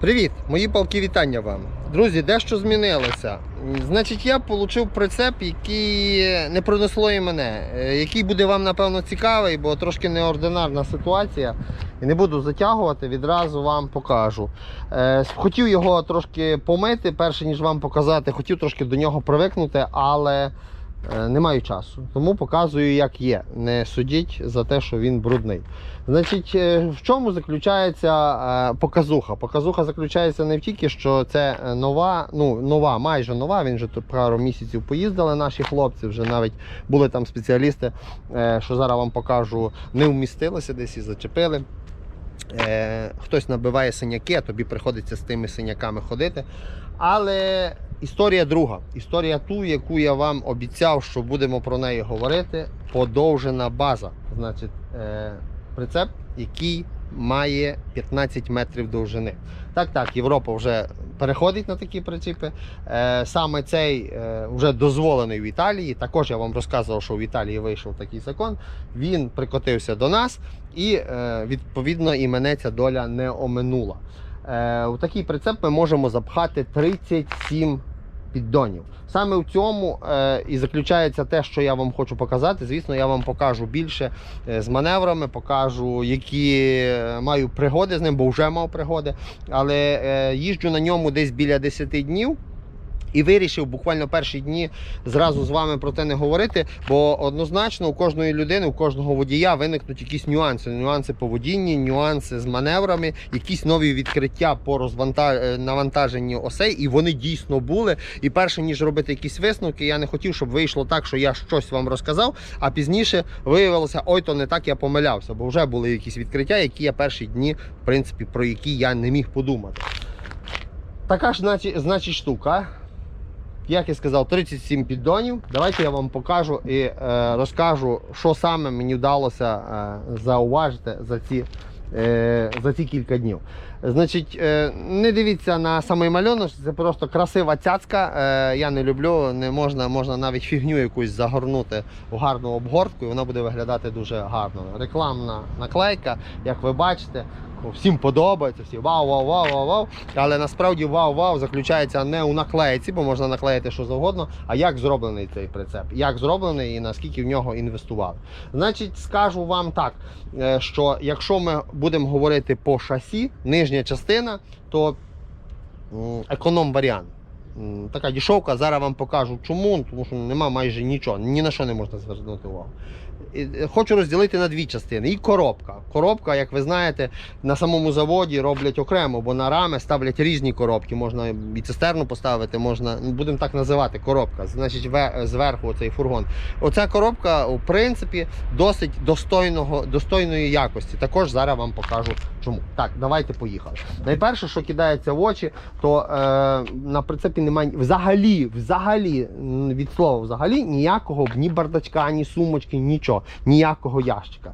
Привіт, мої палки вітання вам. Друзі, дещо змінилося. Значить, я отримав прицеп, який не пронесло і мене, е, який буде вам, напевно, цікавий, бо трошки неординарна ситуація. І не буду затягувати, відразу вам покажу. Е, Хотів його трошки помити, перше ніж вам показати, хотів трошки до нього привикнути, але не маю часу. Тому показую, як є. Не судіть за те, що він брудний. Значить, е, в чому заключається е, показуха? Показуха заключається не в тільки, що це е, нова, ну нова, майже нова. Він же тут пару місяців поїздили наші хлопці. Вже навіть були там спеціалісти, е, що зараз вам покажу, не вмістилися десь і зачепили. Е, хтось набиває синяки, а тобі приходиться з тими синяками ходити. Але історія друга. Історія ту, яку я вам обіцяв, що будемо про неї говорити. Подовжена база. Значить, е, прицеп, який має 15 метрів довжини. Так, так, Європа вже переходить на такі прицепи. Е, саме цей е, вже дозволений в Італії. Також я вам розказував, що в Італії вийшов такий закон. Він прикотився до нас, і е, відповідно і мене ця доля не оминула. У такий прицеп ми можемо запхати 37 піддонів. Саме в цьому е, і заключається те, що я вам хочу показати. Звісно, я вам покажу більше е, з маневрами, покажу, які е, маю пригоди з ним, бо вже мав пригоди. Але е, їжджу на ньому десь біля 10 днів. І вирішив буквально перші дні зразу з вами про те не говорити, бо однозначно у кожної людини, у кожного водія виникнуть якісь нюанси. Нюанси по водінні, нюанси з маневрами, якісь нові відкриття по розванта... е, навантаженні осей, і вони дійсно були. І перше ніж робити якісь висновки, я не хотів, щоб вийшло так, що я щось вам розказав, а пізніше виявилося, ой, то не так я помилявся, бо вже були якісь відкриття, які я перші дні, в принципі, про які я не міг подумати. Така ж значить штука. Як я сказав, 37 піддонів. Давайте я вам покажу і е, розкажу, що саме мені вдалося е, зауважити за ці, е, за ці кілька днів. Значить, е, не дивіться на самий малюнок, це просто красива цяцька. Е, я не люблю, не можна, можна навіть фігню якусь загорнути в гарну обгортку, і вона буде виглядати дуже гарно. Рекламна наклейка, як ви бачите. Всім подобається, всі вау, вау, вау, вау, вау. Але насправді вау-вау заключається не у наклейці, бо можна наклеїти що завгодно, а як зроблений цей прицеп, як зроблений і наскільки в нього інвестували. Значить, скажу вам так, е, що якщо ми будемо говорити по шасі, нижня частина, то економ варіант. Така дішовка, зараз вам покажу чому, тому що нема майже нічого, ні на що не можна звернути увагу. Е, Хочу розділити на дві частини. І коробка. Коробка, як ви знаєте, на самому заводі роблять окремо, бо на рами ставлять різні коробки. Можна і цистерну поставити, можна, ну, будемо так називати, коробка. Значить, ве- зверху цей фургон. Оця коробка, в принципі, досить достойного, достойної якості. Також зараз вам покажу чому. Так, давайте поїхали. Найперше, що кидається в очі, то е, на прицепі немає взагалі, взагалі, від слова взагалі, ніякого ні бардачка, ні сумочки, нічого, ніякого ящика.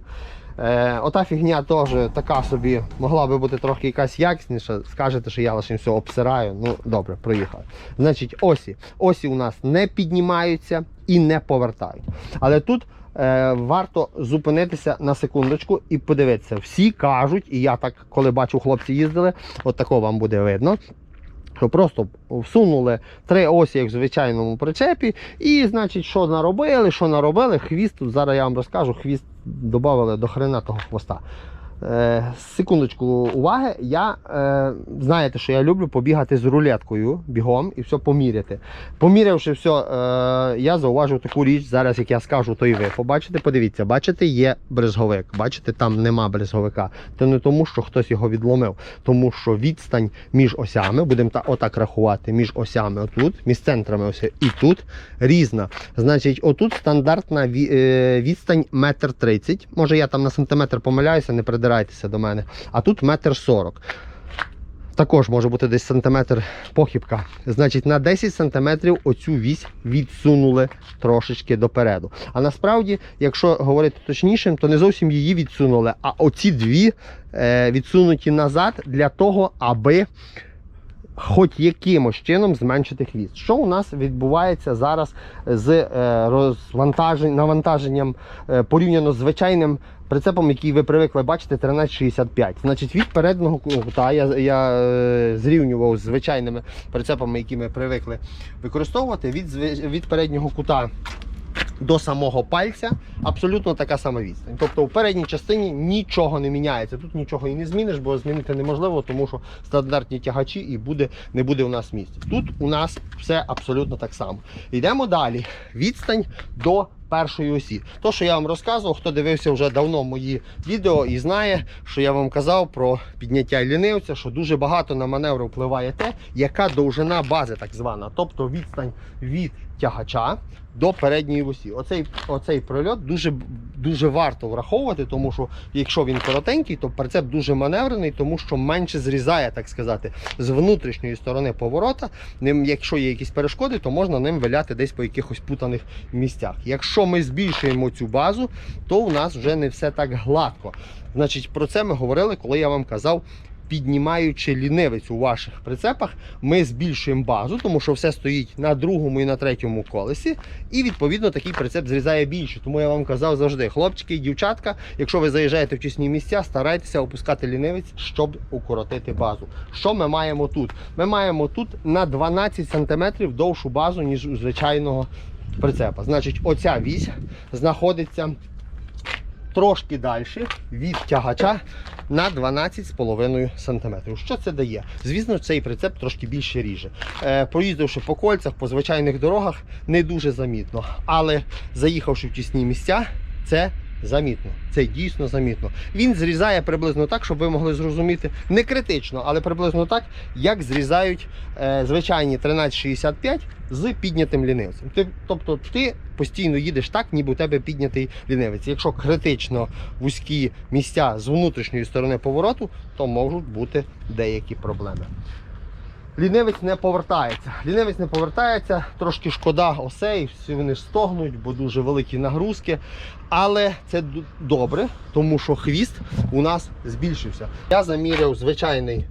Е, ота фігня теж така собі могла би бути трохи якась якісніша. Скажете, що я лише все обсираю. Ну добре, проїхали. Значить, осі. Осі у нас не піднімаються і не повертають. Але тут е, варто зупинитися на секундочку і подивитися. Всі кажуть, і я так, коли бачу, хлопці їздили, от такого вам буде видно. Що просто всунули три осі, як в звичайному причепі, і, значить, що наробили, що наробили, хвіст, тут зараз я вам розкажу, хвіст додали до хрена того хвоста. Е, секундочку уваги. Я е, знаєте, що я люблю побігати з рулеткою бігом і все поміряти. Помірявши все, е, я зауважив таку річ. Зараз, як я скажу, то і ви побачите. Подивіться, бачите, є брезговик. Бачите, там нема брезговика. Це не тому, що хтось його відломив, тому що відстань між осями, будемо та, отак рахувати, між осями отут, між центрами ось і тут різна. Значить, отут стандартна відстань метр тридцять. Може я там на сантиметр помиляюся, не придирайтеся до мене. А тут метр сорок. Також може бути десь сантиметр похибка. Значить, на 10 сантиметрів оцю вісь відсунули трошечки допереду. А насправді, якщо говорити точніше, то не зовсім її відсунули, а оці дві е, відсунуті назад для того, аби хоч якимось чином зменшити хвіст. Що у нас відбувається зараз з е, навантаженням е, порівняно з звичайним прицепом, який ви привикли бачити, 1365. Значить, від переднього кута я, я е, зрівнював з звичайними прицепами, які ми привикли використовувати. Від, від переднього кута до самого пальця абсолютно така сама відстань. Тобто у передній частині нічого не міняється. Тут нічого і не зміниш, бо змінити неможливо, тому що стандартні тягачі і буде, не буде у нас місця. Тут у нас все абсолютно так само. Йдемо далі. Відстань до першої осі. То, що я вам розказував, хто дивився вже давно мої відео і знає, що я вам казав про підняття лінивця, що дуже багато на маневр впливає те, яка довжина бази, так звана, тобто відстань від тягача до передньої осі. Оцей, оцей прольот дуже, дуже варто враховувати, тому що якщо він коротенький, то прицеп дуже маневрений, тому що менше зрізає, так сказати, з внутрішньої сторони поворота. Ним, якщо є якісь перешкоди, то можна ним виляти десь по якихось путаних місцях. Якщо ми збільшуємо цю базу, то у нас вже не все так гладко. Значить, про це ми говорили, коли я вам казав. Піднімаючи лінивець у ваших прицепах, ми збільшуємо базу, тому що все стоїть на другому і на третьому колесі. І відповідно такий прицеп зрізає більше. Тому я вам казав завжди, хлопчики і дівчатка, якщо ви заїжджаєте в тісні місця, старайтеся опускати лінивець, щоб укоротити базу. Що ми маємо тут? Ми маємо тут на 12 см довшу базу, ніж у звичайного прицепа. Значить, оця вісь знаходиться трошки далі від тягача на 12,5 см. Що це дає? Звісно, цей прицеп трошки більше ріже. Е, проїздивши по кольцях, по звичайних дорогах, не дуже замітно. Але заїхавши в тісні місця, це замітно. Це дійсно замітно. Він зрізає приблизно так, щоб ви могли зрозуміти, не критично, але приблизно так, як зрізають е, звичайні 1365 з піднятим лінивцем. Ти, тобто ти постійно їдеш так, ніби у тебе піднятий лінивець. Якщо критично вузькі місця з внутрішньої сторони повороту, то можуть бути деякі проблеми. Лінивець не повертається. Лінивець не повертається, трошки шкода осей, всі вони стогнуть, бо дуже великі нагрузки. Але це добре, тому що хвіст у нас збільшився. Я заміряв звичайний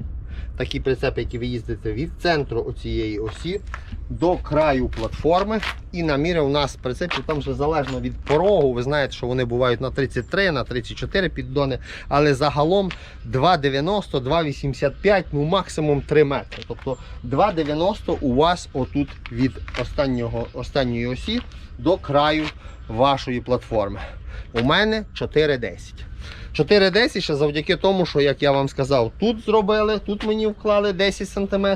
такий прицеп, який ви їздите від центру оцієї осі до краю платформи. І наміряв у нас прицепів, там вже залежно від порогу. Ви знаєте, що вони бувають на 33, на 34 піддони, але загалом 2,90, 2,85, ну максимум 3 метри. Тобто 2,90 у вас отут від останнього, останньої осі до краю вашої платформи. У мене 4,10. 4,10 ще завдяки тому, що, як я вам сказав, тут зробили, тут мені вклали 10 см.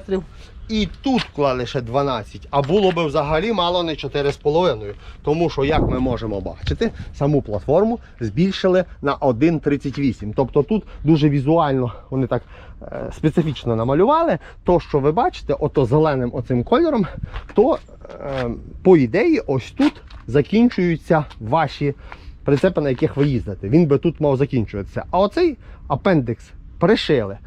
І тут вклали ще 12, а було би взагалі мало не 4,5. Тому що, як ми можемо бачити, саму платформу збільшили на 1,38. Тобто тут дуже візуально вони так е, специфічно намалювали. То, що ви бачите, ото зеленим оцим кольором, то е, по ідеї ось тут закінчуються ваші прицепи, на яких ви їздите. Він би тут мав закінчуватися. А оцей апендикс пришили.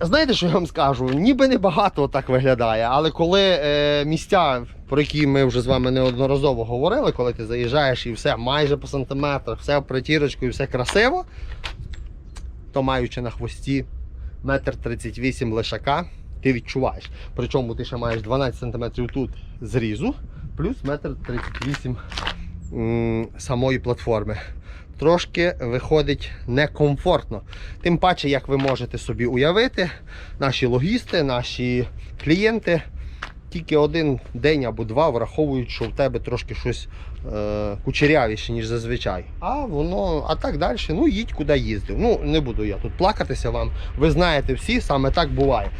Знаєте, що я вам скажу? Ніби небагато так виглядає, але коли е, місця, про які ми вже з вами неодноразово говорили, коли ти заїжджаєш і все майже по сантиметрах, все в притірочку і все красиво, то маючи на хвості метр 38 лишака, ти відчуваєш. Причому ти ще маєш 12 см тут зрізу, плюс метр 38 м, самої платформи. Трошки виходить некомфортно. Тим паче, як ви можете собі уявити, наші логісти, наші клієнти тільки один день або два враховують, що в тебе трошки щось е, кучерявіше, ніж зазвичай. А воно, а так далі, ну їдь куди їздив. Ну, не буду я тут плакатися вам. Ви знаєте всі, саме так буває.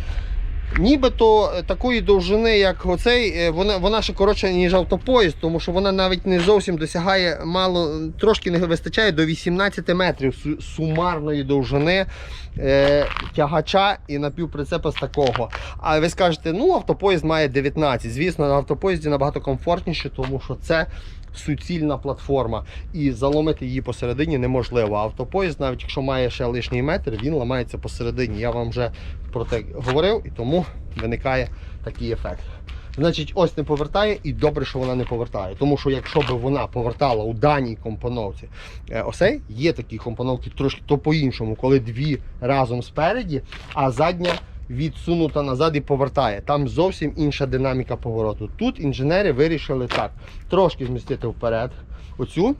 Нібито е, такої довжини, як оцей, е, вона, вона ще коротша, ніж автопоїзд, тому що вона навіть не зовсім досягає мало, трошки не вистачає до 18 метрів сумарної довжини е, тягача і напівприцепа з такого. А ви скажете, ну автопоїзд має 19. Звісно, на автопоїзді набагато комфортніше, тому що це суцільна платформа. І заломити її посередині неможливо. Автопоїзд, навіть якщо має ще лишній метр, він ламається посередині. Я вам вже про це говорив, і тому виникає такий ефект. Значить, ось не повертає, і добре, що вона не повертає. Тому що якщо б вона повертала у даній компоновці е, осей, є такі компоновки трошки то по-іншому, коли дві разом спереді, а задня відсунута назад і повертає. Там зовсім інша динаміка повороту. Тут інженери вирішили так, трошки змістити вперед оцю.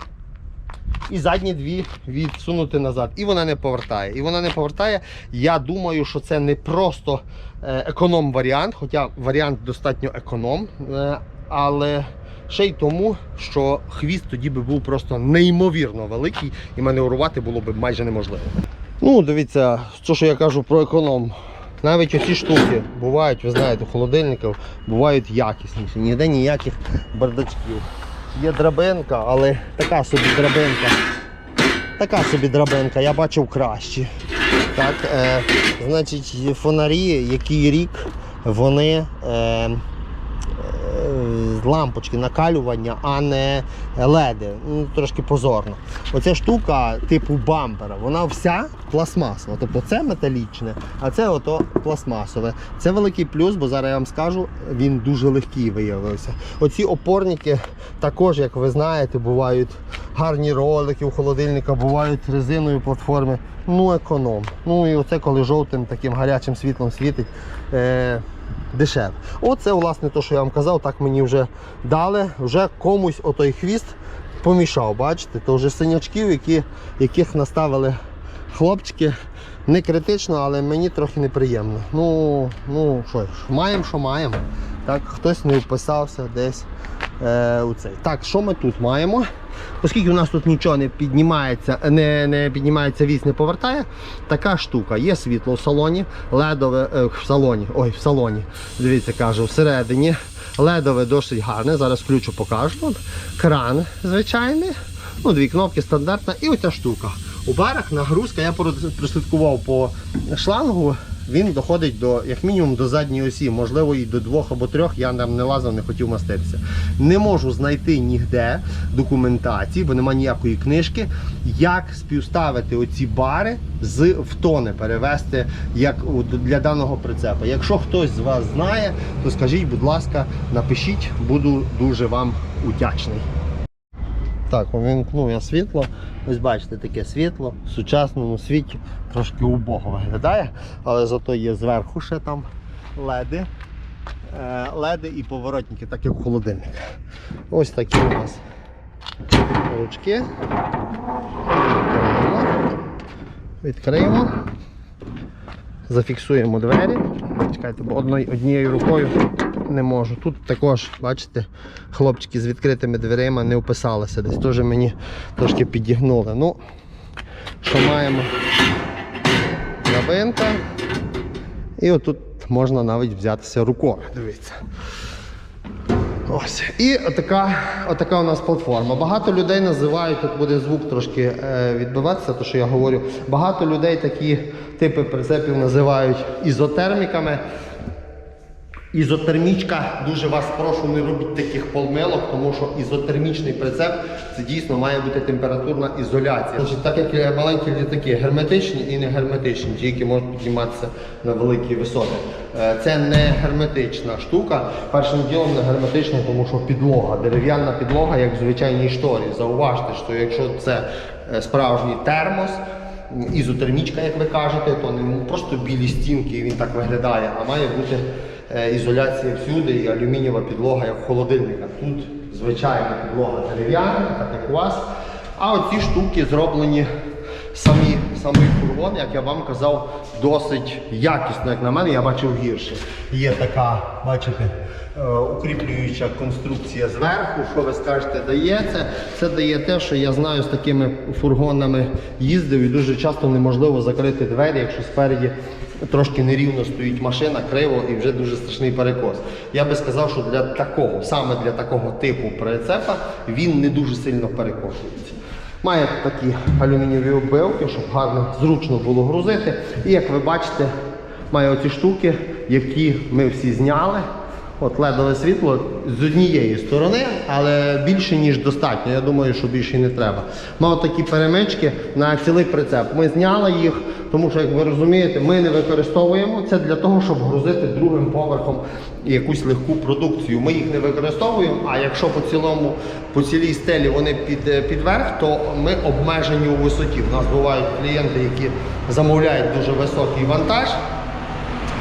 І задні дві відсунути назад. І вона не повертає. І вона не повертає. Я думаю, що це не просто е, економ-варіант, хоча варіант достатньо економ. е, Але ще й тому, що хвіст тоді би був просто неймовірно великий і маневрувати було б майже неможливо. Ну, дивіться, що, що я кажу про економ. Навіть оці штуки бувають, ви знаєте, у холодильників бувають якісніші. Ніде ніяких бардачків. Є драбинка, але така собі драбинка. Така собі драбинка, я бачив краще. Так, е, значить, фонарі, який рік вони е, лампочки накалювання, а не леди. Ну, трошки позорно. Оця штука типу бампера, вона вся пластмасова. Тобто це металічне, а це ото пластмасове. Це великий плюс, бо зараз я вам скажу, він дуже легкий виявився. Оці опорники також, як ви знаєте, бувають гарні ролики у холодильника, бувають резинові платформи. Ну, економ. Ну і оце коли жовтим таким гарячим світлом світить. Е- Дешев. Оце, власне, те, що я вам казав, так мені вже дали. Вже комусь отой хвіст помішав. Бачите, то вже синячків, які, яких наставили хлопчики. Не критично, але мені трохи неприємно. Ну, ну що ж, маємо, що маємо. Так, хтось не вписався десь е, у цей. Так, що ми тут маємо? Оскільки у нас тут нічого не піднімається, не, не піднімається вісь, не повертає, така штука. Є світло в салоні, ледове е, в салоні. Ой, в салоні. Дивіться, кажу, всередині. Ледове досить гарне. Зараз включу покажу. Кран звичайний. Ну, дві кнопки стандартна. І оця штука. У барах нагрузка, я прослідкував по шлангу, він доходить до, як мінімум до задньої осі, можливо, і до двох або трьох. Я там не лазив, не хотів маститися. Не можу знайти ніде документації, бо немає ніякої книжки, як співставити оці бари з втони, перевести як для даного прицепа. Якщо хтось з вас знає, то скажіть, будь ласка, напишіть, буду дуже вам удячний. Так, увімкнув я світло. Ось бачите, таке світло в сучасному світі трошки убого виглядає, але зато є зверху ще там леди. Е, Леди і поворотники, так як в холодильник. Ось такі у нас ручки. Відкриємо. Зафіксуємо двері. Чекайте, бо однією рукою не можу. Тут також, бачите, хлопчики з відкритими дверима не вписалися десь. Теж мені трошки підігнули. Ну, що маємо? Драбинка. І отут можна навіть взятися рукою. Дивіться. Ось. І отака, отака у нас платформа. Багато людей називають, тут буде звук трошки е, відбиватися, то що я говорю. Багато людей такі типи прицепів називають ізотерміками. Ізотермічка, дуже вас прошу, не робіть таких помилок, тому що ізотермічний прицеп це дійсно має бути температурна ізоляція. Значить, так як маленькі літаки герметичні і не герметичні, ті, які можуть підніматися на великі висоти. Е, Це не герметична штука. Першим ділом не герметична, тому що підлога, дерев'яна підлога, як в звичайній шторі. Зауважте, що якщо це е, справжній термос, ізотермічка, як ви кажете, то не просто білі стінки, і він так виглядає, а має бути ізоляція всюди і алюмінієва підлога, як в холодильниках. Тут звичайна підлога дерев'яна, так як у вас. А оці штуки зроблені самі, самий фургон, як я вам казав, досить якісно, як на мене, я бачив гірше. Є така, бачите, е, укріплююча конструкція зверху. Що ви скажете, дає це? Це дає те, що я знаю, з такими фургонами їздив і дуже часто неможливо закрити двері, якщо спереді трошки нерівно стоїть машина, криво і вже дуже страшний перекос. Я би сказав, що для такого, саме для такого типу прицепа, він не дуже сильно перекошується. Має такі алюмінієві оббивки, щоб гарно зручно було грузити. І як ви бачите, має оці штуки, які ми всі зняли. От ледове світло з однієї сторони, але більше ніж достатньо. Я думаю, що більше не треба. Мав такі перемички на цілий прицеп. Ми зняли їх, тому що, як ви розумієте, ми не використовуємо це для того, щоб грузити другим поверхом якусь легку продукцію. Ми їх не використовуємо. А якщо по цілому, по цілій стелі вони під, під то ми обмежені у висоті. У нас бувають клієнти, які замовляють дуже високий вантаж.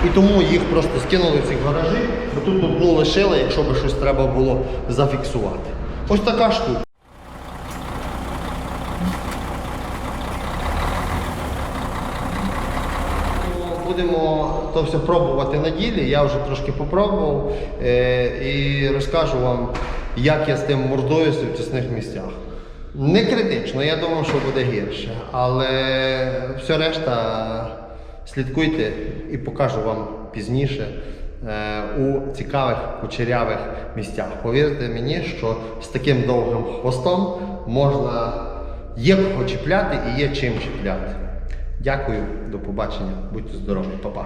І тому їх просто скинули в ці гаражі, бо тут одну лишили, якщо би щось треба було зафіксувати. Ось така штука. Будемо то все пробувати на ділі. Я вже трошки попробував е, і розкажу вам, як я з тим мордуюся в тісних місцях. Не критично, я думав, що буде гірше, але все решта слідкуйте і покажу вам пізніше е, у цікавих кучерявих місцях. Повірте мені, що з таким довгим хвостом можна є кого чіпляти і є чим чіпляти. Дякую, до побачення, будьте здорові, па-па.